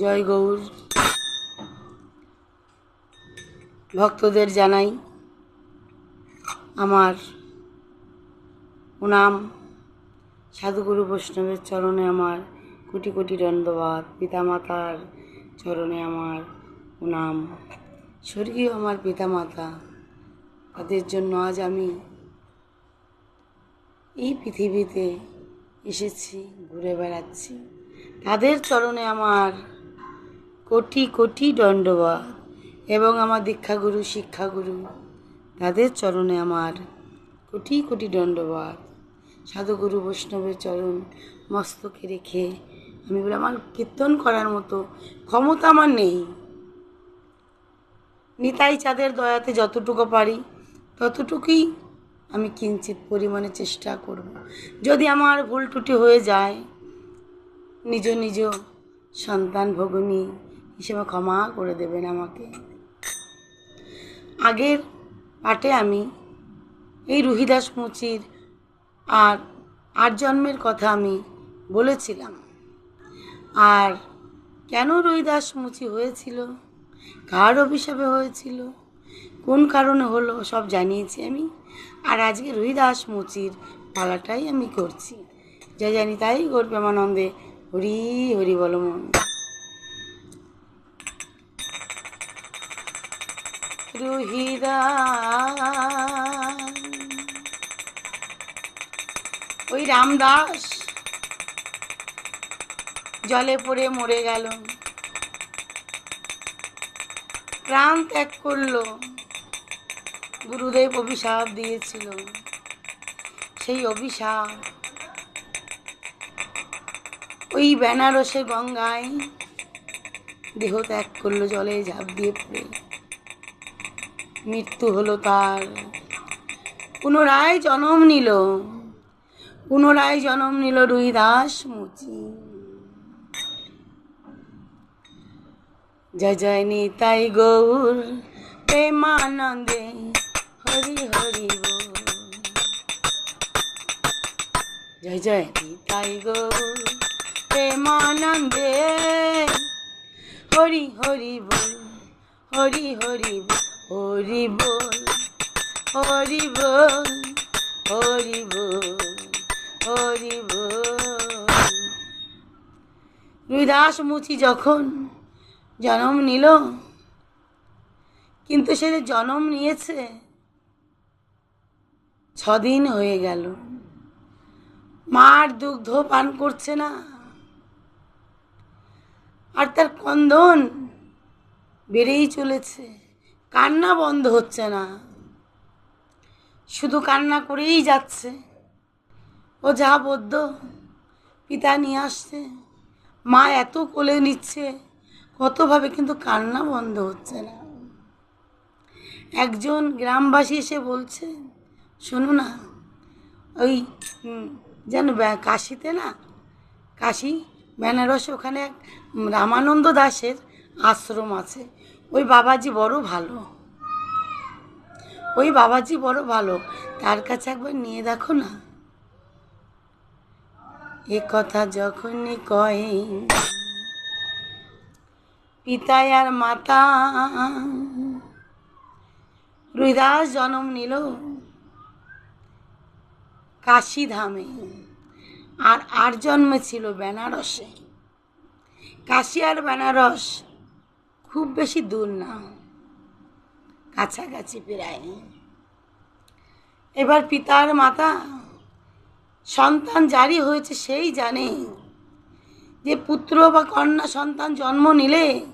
জয় গৌর। ভক্তদের জানাই আমার প্রণাম। সাধুগুরু বৈষ্ণবের চরণে আমার কোটি কোটি দণ্ডবাদ পিতামাতার চরণে আমার প্রণাম। স্বর্গীয় আমার পিতামাতা, তাদের জন্য আজ আমি এই পৃথিবীতে এসেছি, ঘুরে বেড়াচ্ছি। তাদের চরণে আমার কোটি কোটি দণ্ডবাদ এবং আমার দীক্ষাগুরু, শিক্ষাগুরু, তাদের চরণে আমার কোটি কোটি দণ্ডবাদ সাধুগুরু বৈষ্ণবের চরণ মস্তকে রেখে আমি বলে আমার কীর্তন করার মতো ক্ষমতা আমার নেই। নিতাই চাঁদের দয়াতে যতটুকু পারি, ততটুকুই আমি কিঞ্চিত পরিমাণে চেষ্টা করব। যদি আমার ভুল ত্রুটি হয়ে যায়, নিজ নিজ সন্তান ভগিনী হিসেবে ক্ষমা করে দেবেন আমাকে। আগের পাঠে আমি এই রুহিদাস মুচির আর আট জন্মের কথা আমি বলেছিলাম। আর কেন রুহিদাস মুচি হয়েছিল? কার অভিশাপে হয়েছিল? কোন কারণে হলো? সব জানিয়েছি আমি। আর আজকে রুহিদাস মুচির পালাটাই আমি করছি। যা জানি তাই গৌর প্রেমানন্দে হরি হরি বল মন রুহিদাস ওই রামদাস জলে পড়ে মরে গেল। প্রাণ ত্যাগ করল। গুরুদেব অভিশাপ দিয়েছিল। সেই অভিশাপ ওই বেনারসে গঙ্গায় দেহ ত্যাগ করল, জলে ঝাঁপ দিয়ে পড়ে। মৃত্যু হলো তার। পুনরায় জন্ম নিল। পুনরায় জন্ম নিল রুইদাস মুচি। জয় জয় নিতাই গৌর, প্রেমানন্দে হরি হরি জয় জয় নিতাই গৌর, প্রেমানন্দে হরি হরি বল। হরি হরি হরি বল হরি বল হরি বল হরি বল। রুইদাস মুচি যখন জন্ম নিল, কিন্তু সে যে জন্ম নিয়েছে, ছদিন হয়ে গেল। মার দুগ্ধ পান করছে না। আর তার কন্দন বেড়েই চলেছে। কান্না বন্ধ হচ্ছে না। শুধু কান্না করেই যাচ্ছে। ও যা বদ্ধ পিতা নিয়ে আসছে। মা এত কোলে নিচ্ছে, কতভাবে কিন্তু কান্না বন্ধ হচ্ছে না। একজন গ্রামবাসী এসে বলছে, শোনো না, ওই যেন কাশিতে না, কাশি, বেনারসে ওখানে এক রামানন্দ দাসের আশ্রম আছে। ওই বাবাজি বড় ভালো। ওই বাবাজি বড় ভালো। তার কাছে একবার নিয়ে দেখো না। এ কথা যখনই কয় পিতায় আর মাতা, রুইদাস জন্ম নিল কাশী ধামে আর আর জন্মে ছিল বেনারসে। কাশি আর বেনারস খুব বেশি দূর না। কাছাকাছি প্রায়। এবার পিতার মাতা, সন্তান জারি হয়েছে সেই জানে যে পুত্র বা কন্যা সন্তান জন্ম নিলে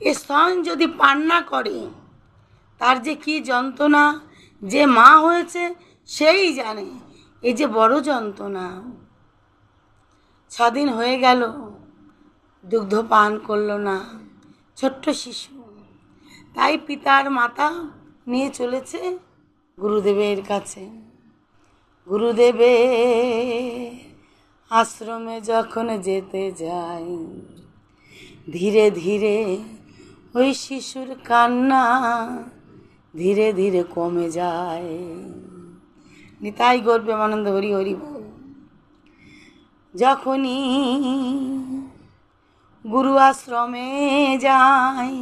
এ স্তন যদি পান না করে, তার যে কি যন্ত্রণা, যে মা হয়েছে সেই জানে এই যে বড় যন্ত্রণা। ছদিন হয়ে গেল, দুগ্ধ পান করল না। ছোট্ট শিশু। তাই পিতার মাতা নিয়ে চলেছে গুরুদেবের কাছে। গুরুদেবে, আশ্রমে যখন যেতে যাই, ধীরে ধীরে ওই শিশুর কান্না ধীরে ধীরে কমে যায়। নিতাই গর্বে প্রেমানন্দ হরি হরি বল। যখনই গুরু আশ্রমে যায়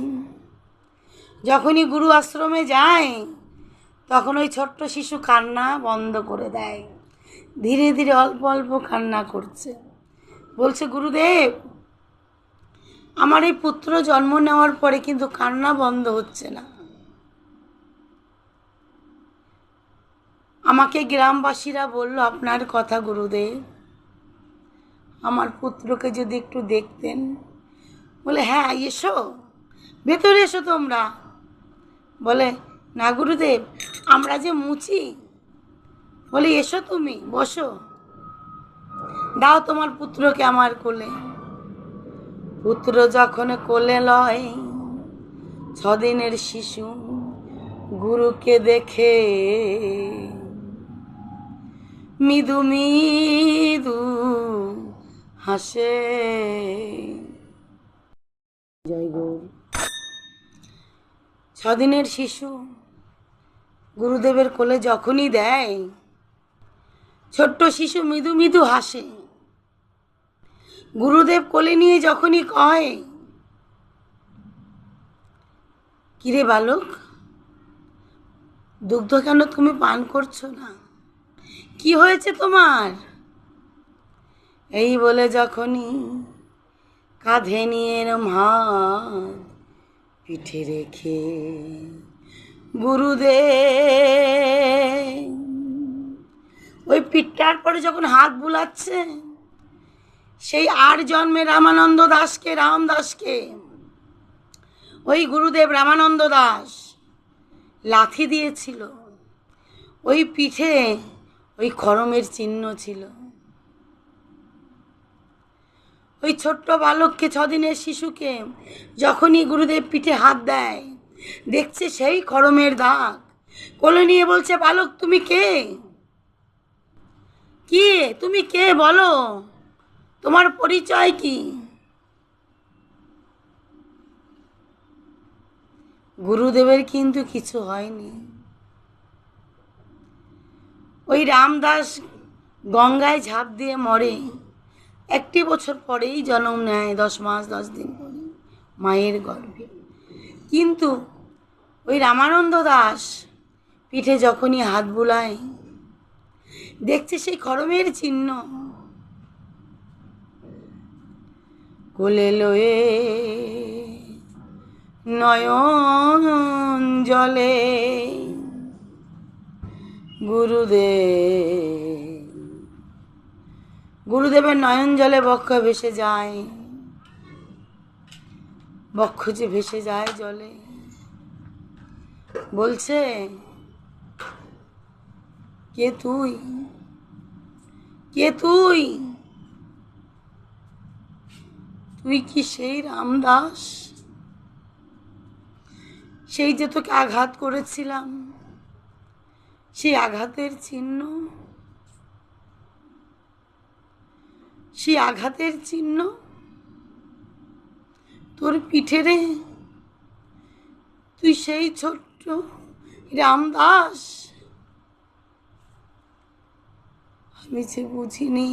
যখনই গুরু আশ্রমে যায় তখন ওই ছোট্ট শিশু কান্না বন্ধ করে দেয়। ধীরে ধীরে অল্প অল্প কান্না করছে। বলছে, গুরুদেব, আমার এই পুত্র জন্ম নেওয়ার পরে কিন্তু কান্না বন্ধ হচ্ছে না। আমাকে গ্রামবাসীরা বলল, আপনার কথা, গুরুদেব। আমার পুত্রকে যদি একটু দেখতেন বলে হ্যাঁ এসো। ভেতরে এসো তোমরা। বলে, না, গুরুদেব, আমরা যে মুচি। বলে, এসো তুমি, বসো। দাও তোমার পুত্রকে আমার কোলে। পুত্র যখন কোলে লয়, ছদিনের শিশু গুরুকে দেখে মৃদু মৃদু হাসে। জয় গৌর ছদিনের শিশু গুরুদেবের কোলে যখনই দেয়, ছোট্ট শিশু মৃদু মৃদু হাসে। গুরুদেব কোলে নিয়ে যখনই কয়, কিরে বালক, দুগ্ধ কেন তুমি পান করছ না? কি হয়েছে তোমার? এই বলে যখনই কাঁধে নিয়ে এরম হাত, পিঠে রেখে গুরুদেব। ওই পিঠটার পরে যখন হাত বুলাচ্ছে, সেই আর জন্মে রামানন্দ দাসকে রামদাসকে ওই গুরুদেব রামানন্দ দাস লাথি দিয়েছিল। ওই পিঠে ওই খরমের চিহ্ন ছিল। ওই ছোট্ট বালককে ছদিনের শিশুকে যখনই গুরুদেব পিঠে হাত দেয়, দেখছে সেই খরমের দাগ। কোলে নিয়ে বলছে, বালক, তুমি কে? কে? তুমি কে বলো? তোমার পরিচয় কি? গুরুদেবের কিন্তু কিছু হয়নি। ওই রামদাস গঙ্গায় ঝাঁপ দিয়ে মরে। একটি বছর পরেই জন্ম নেয় দশ মাস, দশ দিন পরে মায়ের গর্ভে। কিন্তু ওই রামানন্দ দাস পিঠে যখনই হাত বুলায়, দেখছে সেই খরমের চিহ্ন। কোলে লয়ে নয়ন জলে গুরুদেব গুরুদেবের নয়ন জলে বক্ষ ভেসে যায়। বক্ষ যে ভেসে যায় জলে। বলছে, কে তুই? কে তুই? তুই কি সেই রামদাস? সেই যে তোকে আঘাত করেছিলাম, সেই আঘাতের চিহ্ন? সেই আঘাতের চিহ্ন? তোর পিঠে রে। তুই সেই ছোট্ট রামদাস আমি যে বুঝিনি,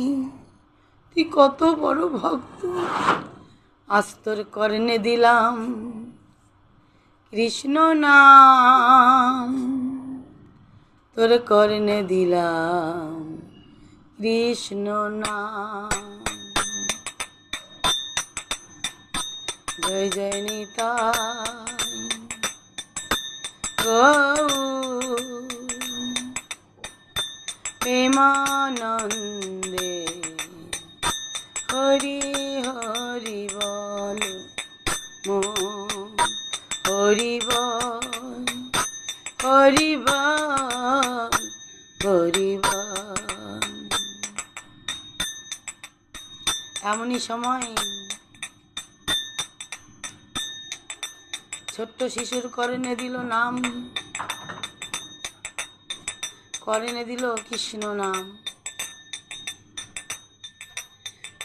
তুই কত বড় ভক্ত। আস্তর কর্ণে দিলাম কৃষ্ণ নাম। তোর কর্ণে দিলাম কৃষ্ণ নাম। জয় জয় নিতাই গৌর প্রেমানন্দে হরি হরি বল হরি বল হরি বল হরি বল। এমনই সময় ছোট্ট শিশুর করণে দিল নাম। করণে দিল কৃষ্ণ নাম।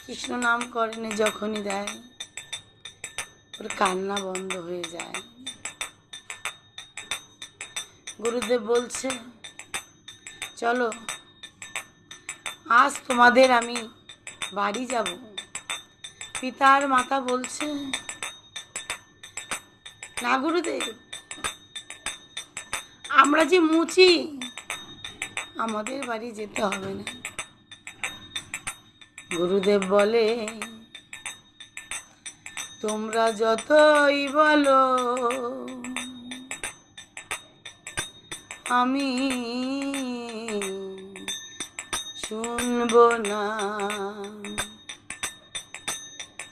কৃষ্ণ নাম করণে যখনই দেয়, ওর কান্না বন্ধ হয়ে যায়। গুরুদেব বলছে, চলো, আজ তোমাদের আমি বাড়ি যাব। পিতার মাতা বলছে না, গুরুদেব। আমরা যে মুচি, আমাদের বাড়ি যেতে হবে না। গুরুদেব বলে, তোমরা যতই বলো, আমি শুনব না।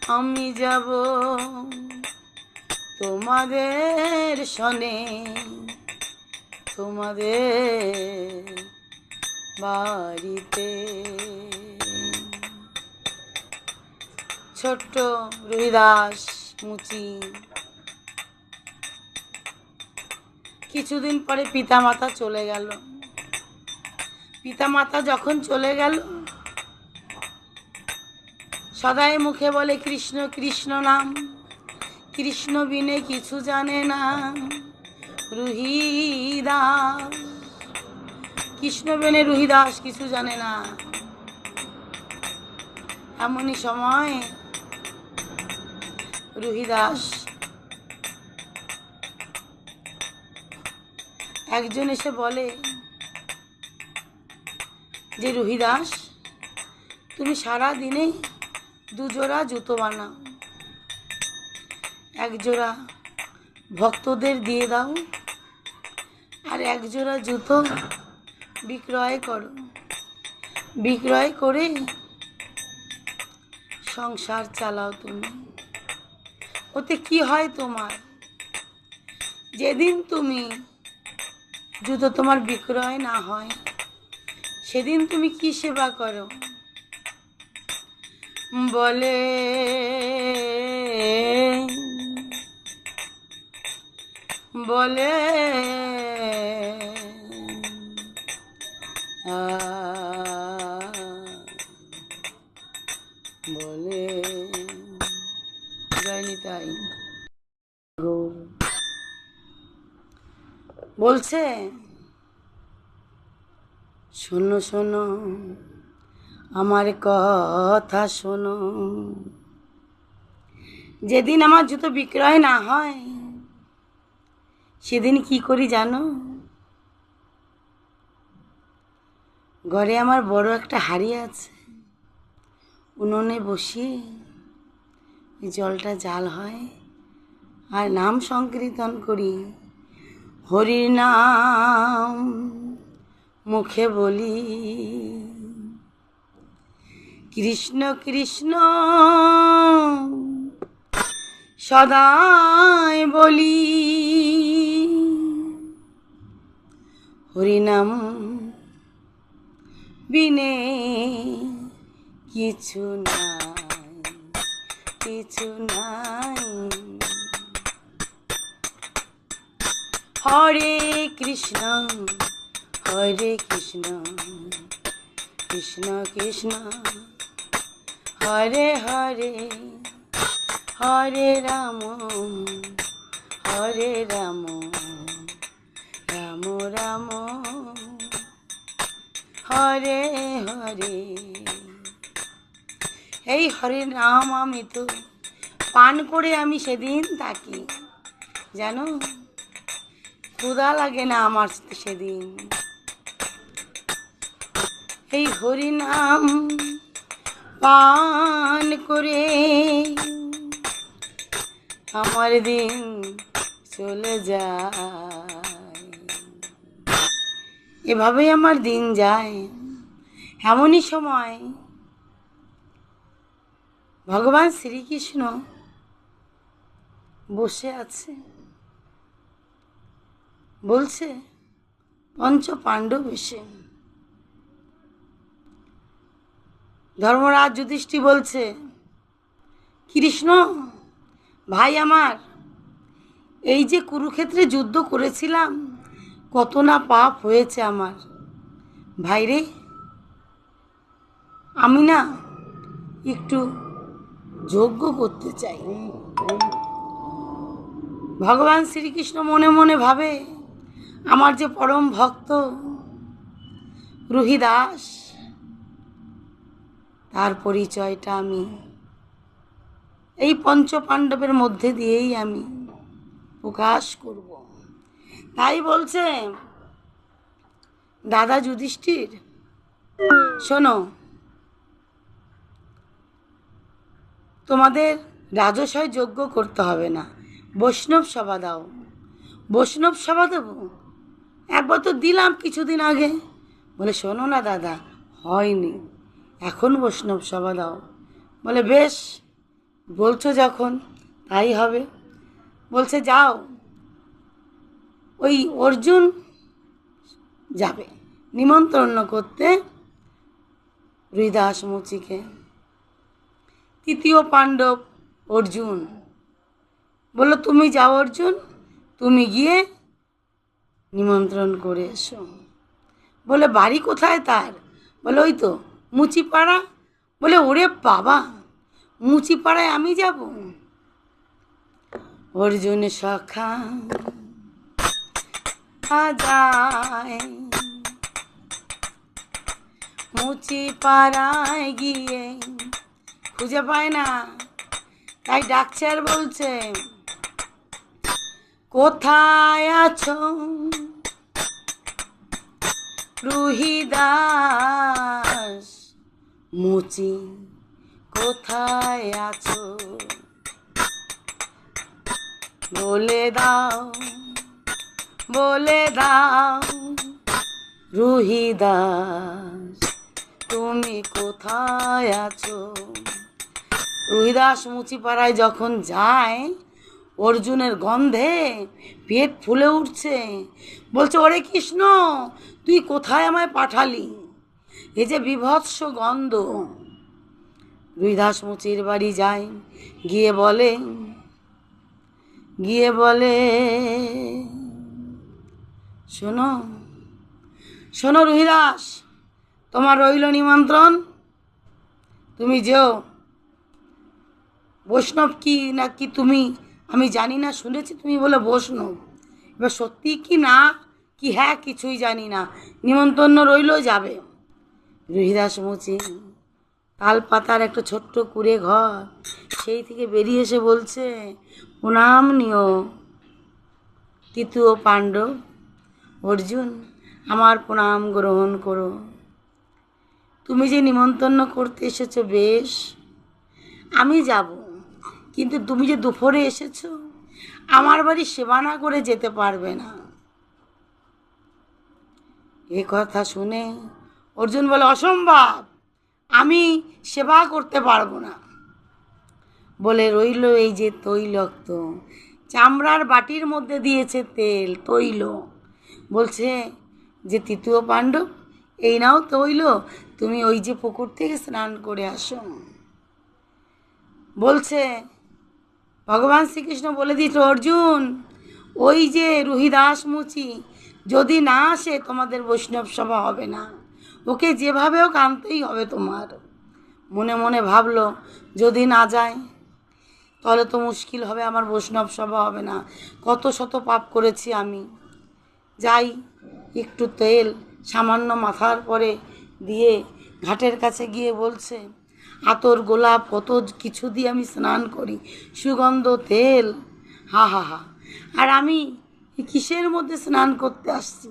আমি যাব তোমাদের শনে তোমাদের বাড়িতে। ছোট্ট রুহিদাস মুচি। কিছুদিন পরে পিতামাতা চলে গেল। পিতামাতা যখন চলে গেল, সদাই মুখে বলে, কৃষ্ণ কৃষ্ণ নাম। কৃষ্ণ বিনে কিছু জানে না। রুহিদাস। কৃষ্ণ বিনে রুহিদাস কিছু জানে না। এমনই সময় রুহিদাস একজন এসে বলে, যে রুহিদাস, তুমি সারা দিনে দুজোড়া জুতো বানাও। এক জোড়া ভক্তদের দিয়ে দাও আর এক জোড়া জুতো বিক্রয় করো। বিক্রয় করে সংসার চালাও তুমি। ওতে কি হয় তোমার? যেদিন তুমি জুতো তোমার বিক্রয় না হয়, সেদিন তুমি কি সেবা করো? বলে বলে। বলে। যায়নি তাই। বলছে, শোনো শোনো, আমার কথা শোনো। যেদিন আমার জুতো বিক্রয় না হয় সেদিন কি করি জানো? ঘরে আমার বড় একটা হাড়ি আছে। উনুনে বসিয়ে ওই জলটা জাল হয় আর নাম সংকীর্তন করি। হরির নাম মুখে বলি। কৃষ্ণ কৃষ্ণ সদাই বলি। হরিনাম। বিনে কিছু নাই কিছু নাই। হরে কৃষ্ণ হরে কৃষ্ণ কৃষ্ণ কৃষ্ণ। হরে হরে হরে রাম হরে রাম। রাম হরে হরে। এই হরে নাম আমি তো পান করে আমি সেদিন থাকি, জানো? ক্ষুধা লাগে না আমার সেদিন। এই হরি নাম পান করে আমার দিন চলে যায়। এভাবেই আমার দিন যায়। এমনই সময় ভগবান শ্রীকৃষ্ণ বসে আছে। বলছে পঞ্চ পাণ্ডব এসে ধর্মরাজ যুধিষ্ঠি বলছে, কৃষ্ণ, ভাই আমার, এই যে কুরুক্ষেত্রে যুদ্ধ করেছিলাম কত না পাপ হয়েছে আমার। ভাইরে আমি না একটু যজ্ঞ করতে চাই। ভগবান শ্রীকৃষ্ণ মনে মনে ভাবে, আমার যে পরম ভক্ত রুহিদাস, তার পরিচয়টা আমি, এই পঞ্চ পাণ্ডবের মধ্যে দিয়েই আমি প্রকাশ করব। তাই বলছে, দাদা যুধিষ্ঠির, শোনো, তোমাদের রাজসয় যজ্ঞ করতে হবে না। বৈষ্ণব সভা দাও। বৈষ্ণব সভা দেবো? একবার তো দিলাম কিছুদিন আগে। বলে, শোনো না দাদা, হয়নি। এখন বৈষ্ণব সভা দাও। বলে, বেশ, বলছো যখন, তাই হবে। বলছে, যাও। ওই অর্জুন যাবে। নিমন্ত্রণ করতে হৃদাস মুচিকে। তৃতীয় পাণ্ডব অর্জুন বলল, তুমি যাও অর্জুন, তুমি গিয়ে নিমন্ত্রণ করে এসো। বলে বাড়ি কোথায় তার? বলে ওই তো মুচিপাড়া। বলে ওরে বাবা, মুচিপাড়ায় আমি যাব? অর্জুন সখা মুচি পাড়ায় গিয়ে খুঁজে পায় না। তাই ডাক্তার বলছে, কোথায় আছো? রুহিদাস, মুচি, কোথায় আছো? বলে দাও। বলে দাও, রুহিদাস, তুমি কোথায় আছো? রুহিদাস মুচিপাড়ায় যখন যায়, অর্জুনের গন্ধে পেট ফুলে উঠছে। বলছে, ওরে কৃষ্ণ, তুই কোথায় আমায় পাঠালি? এ যে বিভৎস গন্ধ। রুইদাস মুচির বাড়ি যায়, গিয়ে বলে গিয়ে বলে শোনো। শোনো রুহিদাস, তোমার রইল নিমন্ত্রণ। তুমি যেও। বৈষ্ণব কি না কি তুমি? আমি জানি না, শুনেছি তুমি বলে বৈষ্ণব। এবার সত্যি কি না, কি হ্যাঁ কিছুই জানি না। নিমন্ত্রণ রইল, যাবে। রুহিদাস মুচি। তাল পাতার একটা ছোট্ট কুড়ে ঘর। সেই থেকে বেরিয়ে এসে বলছে, প্রণাম নিও তৃতীয় পাণ্ডব। অর্জুন, আমার প্রণাম গ্রহণ করো। তুমি যে নিমন্ত্রণ করতে এসেছ, বেশ। আমি যাব, কিন্তু তুমি যে দুপুরে এসেছ, আমার বাড়ি সেবা না করে যেতে পারবে না। এ কথা শুনে অর্জুন বলে, অসম্ভব! আমি সেবা করতে পারব না। বলে রইল এই যে তৈলক্ত। চামড়ার বাটির মধ্যে দিয়েছে তেল, তৈল। বলছে যে, তৃতীয় পাণ্ডব, এই নাও তৈল, তুমি ওই যে পুকুর থেকে স্নান করে আসো। বলছে, ভগবান শ্রীকৃষ্ণ বলে দিত অর্জুন, ওই যে রুহিদাস মুচি, যদি না আসে, তোমাদের বৈষ্ণব সভা হবে না। ওকে যেভাবে হোক আনতেই হবে তোমার। মনে মনে ভাবলো, যদি না যায়, তাহলে তো মুশকিল হবে, আমার বৈষ্ণব সভা হবে না। কত শত পাপ করেছি আমি। যাই, একটু তেল, সামান্য মাথার পরে দিয়ে ঘাটের কাছে গিয়ে বলছে, আতর, গোলাপ কত কিছু দিয়ে আমি স্নান করি। সুগন্ধ, তেল। হা হা হা। আর আমি কিসের মধ্যে স্নান করতে আসছি?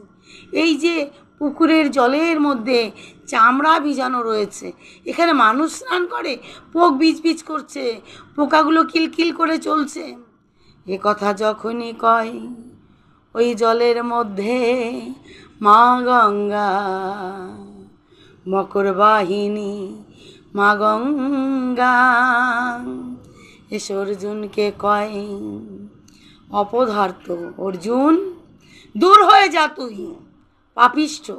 এই যে পুকুরের জলের মধ্যে চামড়া ভিজানো রয়েছে, এখানে মানুষ স্নান করে, পোক বিজ বিজ করছে, পোকাগুলো কিলকিল করে চলছে। এ কথা যখনই কয় ওই জলের মধ্যে মা গঙ্গা। মকর বাহিনী, মা গঙ্গা। এসে অর্জুনকে কয়, অপদার্থ অর্জুন, দূর হয়ে যা তুই, পাপিষ্ঠ।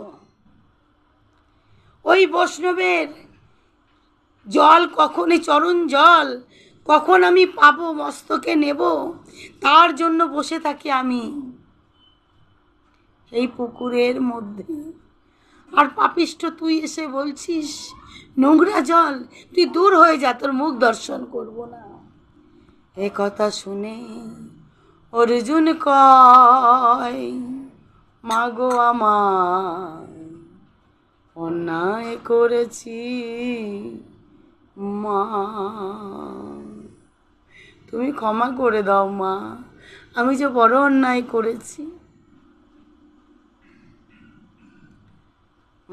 ওই বৈষ্ণবের জল কখনই চরণ জল কখন আমি পাবো, মস্তকে নেব, তার জন্য বসে থাকি আমি। এই পুকুরের মধ্যে। আর পাপিষ্ঠ তুই এসে বলছিস, নোংরা জল, তুই দূর হয়ে যা, তোর মুখ দর্শন করব না। এ কথা শুনে অর্জুন কয়, মাগো আমার অন্যায় করেছি, মা। তুমি ক্ষমা করে দাও, মা। আমি যে বড় অন্যায় করেছি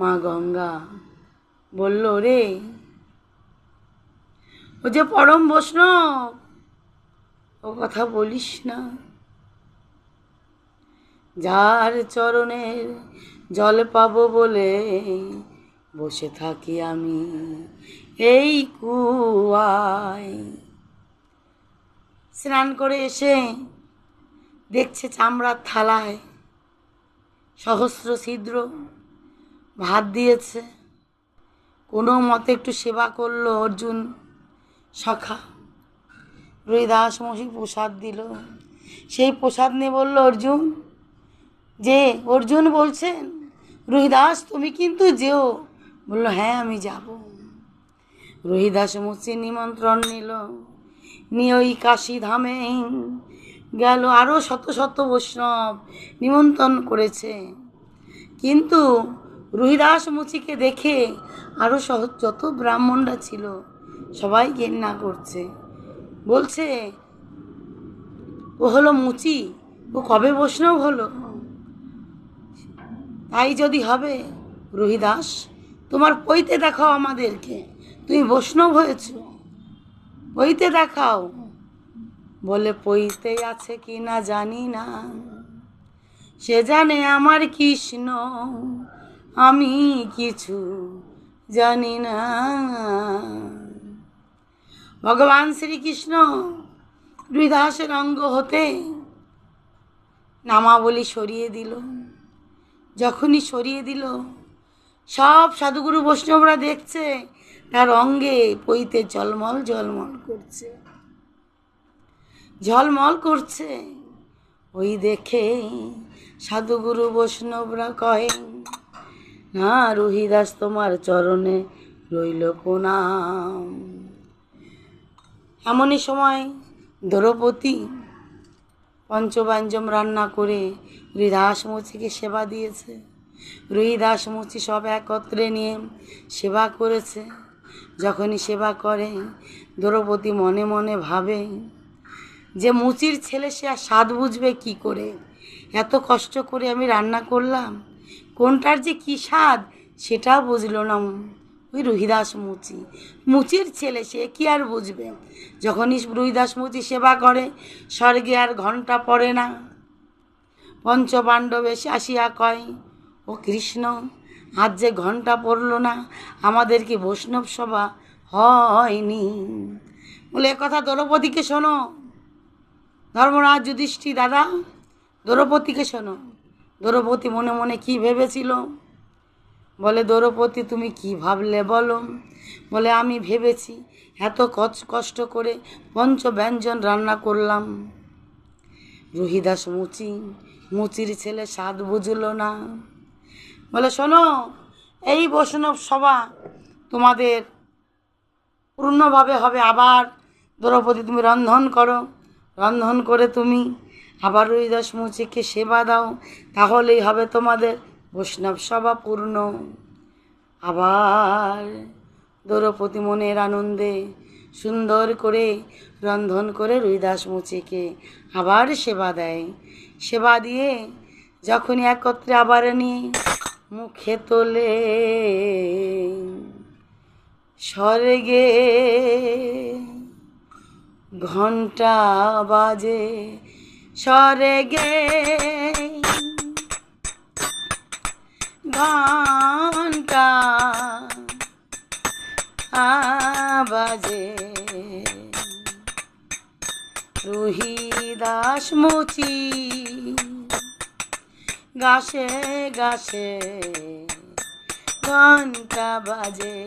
মা গঙ্গা বলল, রে, ও যে পরম বৈষ্ণব, ও কথা বলিস না। যার চরণের জল পাবো বলে বসে থাকি আমি এই কুয়ায়। স্নান করে এসে দেখছে চামড়ার থালায় সহস্র ছিদ্র। ভাত দিয়েছে। কোনো মতে একটু সেবা করল অর্জুন সখা রবিদাস মশি প্রসাদ দিল। সেই প্রসাদ নিয়ে বলল, অর্জুন, যে অর্জুন বলছেন রোহিদাস তুমি কিন্তু যেও। বলল হ্যাঁ আমি যাব। রোহিদাস মুচি নিমন্ত্রণ নিল। নিয়ে ওই কাশি ধামে গেল আরও শত শত বৈষ্ণব নিমন্ত্রণ করেছে। কিন্তু রুহিদাস মুচিকে দেখে আরও সহ যত ব্রাহ্মণরা ছিল, সবাই ঘেন্না করছে। বলছে, ও হলো মুচি? ও কবে বৈষ্ণব হলো? তাই যদি হবে, রুহিদাস, তোমার পইতে দেখাও আমাদেরকে। তুমি বৈষ্ণব হয়েছ। পইতে দেখাও। বলে পইতে আছে কি না জানি না। সে জানে আমার কৃষ্ণ। আমি কিছু জানি না। ভগবান শ্রীকৃষ্ণ হৃদাসের অঙ্গ হতে নামাবলী সরিয়ে দিল। যখনই সরিয়ে দিল, সব সাধুগুরু বৈষ্ণবরা দেখছে, তার অঙ্গে পইতে জলমল জলমল করছে। ঝলমল করছে। ওই দেখে সাধুগুরু বৈষ্ণবরা কহে না রুহিদাস তোমার চরণে রইল প্রণাম। এমনই সময় দ্রৌপদী পঞ্চবাঞ্জম রান্না করে রুহিদাস মুচিকে সেবা দিয়েছে। রুহিদাস মুচি সব একত্রে নিয়ে সেবা করেছে। যখনই সেবা করে, দ্রৌপদী মনে মনে ভাবে যে মুচির ছেলে সে আর স্বাদ বুঝবে কি করে? এত কষ্ট করে আমি রান্না করলাম। কোনটার যে কী স্বাদ, সেটাও বুঝলো না ওই রুহিদাস মুচি। মুচির ছেলে সে কি আর বুঝবে? যখনই রুহিদাস মুচি সেবা করে, স্বর্গে আর ঘণ্টা পড়ে না। পঞ্চপাণ্ডব এসে আসিয়া কয়, ও কৃষ্ণ, আজ যে ঘণ্টা পড়ল না, আমাদের কি বৈষ্ণব সভা হয়নি? বলে কথা দ্রৌপদীকে শোনো। ধর্মরাজ যুধিষ্ঠি দাদা, দ্রৌপদীকে শোনো। দ্রৌপদী মনে মনে কি ভেবেছিল? বলে, দ্রৌপদী, তুমি কি ভাবলে বলো? বলে, আমি ভেবেছি এত কষ্ট করে পঞ্চ ব্যঞ্জন রান্না করলাম। রুহিদাস মুচি, মুচির ছেলে স্বাদ বুঝলো না। বলে, শোনো, এই বৈষ্ণব সভা তোমাদের পূর্ণভাবে হবে। আবার দ্রৌপদী, তুমি রন্ধন করো। রন্ধন করে তুমি আবার রুইদাস মুচিকে সেবা দাও, তাহলেই হবে তোমাদের বৈষ্ণব সভা পূর্ণ। আবার দ্রৌপদী মনের আনন্দে সুন্দর করে রন্ধন করে রুইদাস মুচিকে আবার সেবা দেয়। সেবা দিয়ে যখনই একত্রে আবার নিয়ে মুখে তোলে, স্বর্গে ঘণ্টা বাজে স্বর্গে ঘণ্টা বাজে রুহি দাস মুচি গাছে গাছে ঘণ্টা বাজে।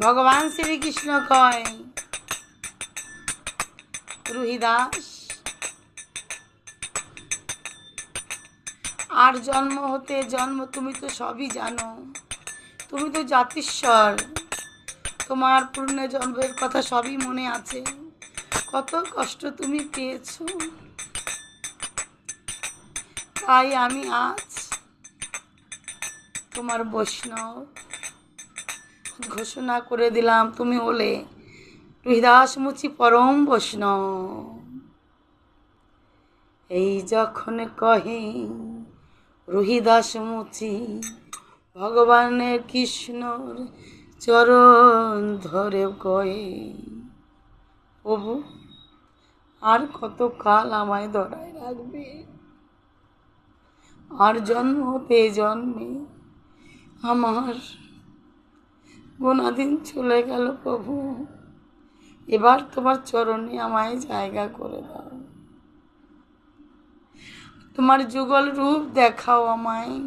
ভগবান শ্রীকৃষ্ণ কয় রুহিদাস আর জন্ম হতে জন্ম, তুমি তো সবই জানো। তুমি তো জাতিস্বর। তোমার পূর্ণ জন্মের কথা সবই মনে আছে। কত কষ্ট তুমি পেয়েছ। তাই আমি আজ তোমার বৈষ্ণব ঘোষণা করে দিলাম, তুমি হলে রুহিদাস মুচি পরম বৈষ্ণব। এই যখন কহে রুহিদাস মুচি ভগবানের কৃষ্ণর চরণ ধরে কয়ে, প্রভু, আর কত কাল আমায় ধরায় রাখবে? আর জন্মতে জন্মে আমার গোনাদিন চলে গেল প্রভু। এবার তোমার চরণে আমায় জায়গা করে দাও। তোমার যুগল রূপ দেখাও আমায়।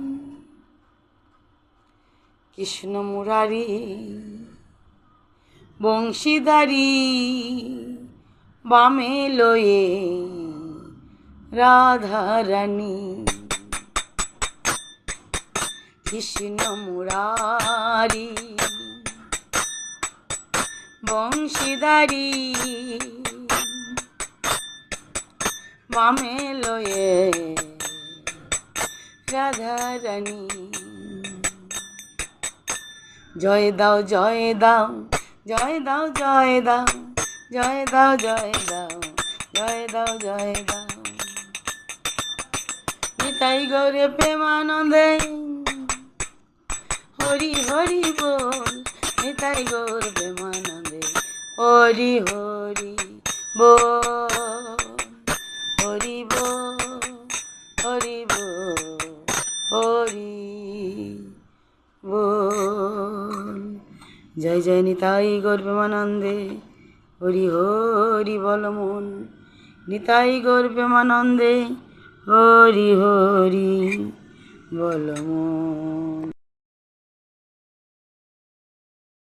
কৃষ্ণ মুরারি বংশীধারী বামে লয়ে, রাধারানী। কৃষ্ণ মুরারি। বংশীধারী বামে লয়ে রাধারানী। জয় দাও জয় দাও জয় দাও জয় দাও জয় দাও জয় দাও জয় দাও জয় দাও। নিতাই গৌরে প্রেমানন্দে হরি হরি বল, নিতাই গৌর প্রেমানন্দে। হরি হরি বল হরি বল হরি বল হরি বল জয় জয় নিতাই গৌর প্রেমানন্দে হরি হরি বল মন। নিতাই গৌর প্রেমানন্দে হরি হরি বল মন।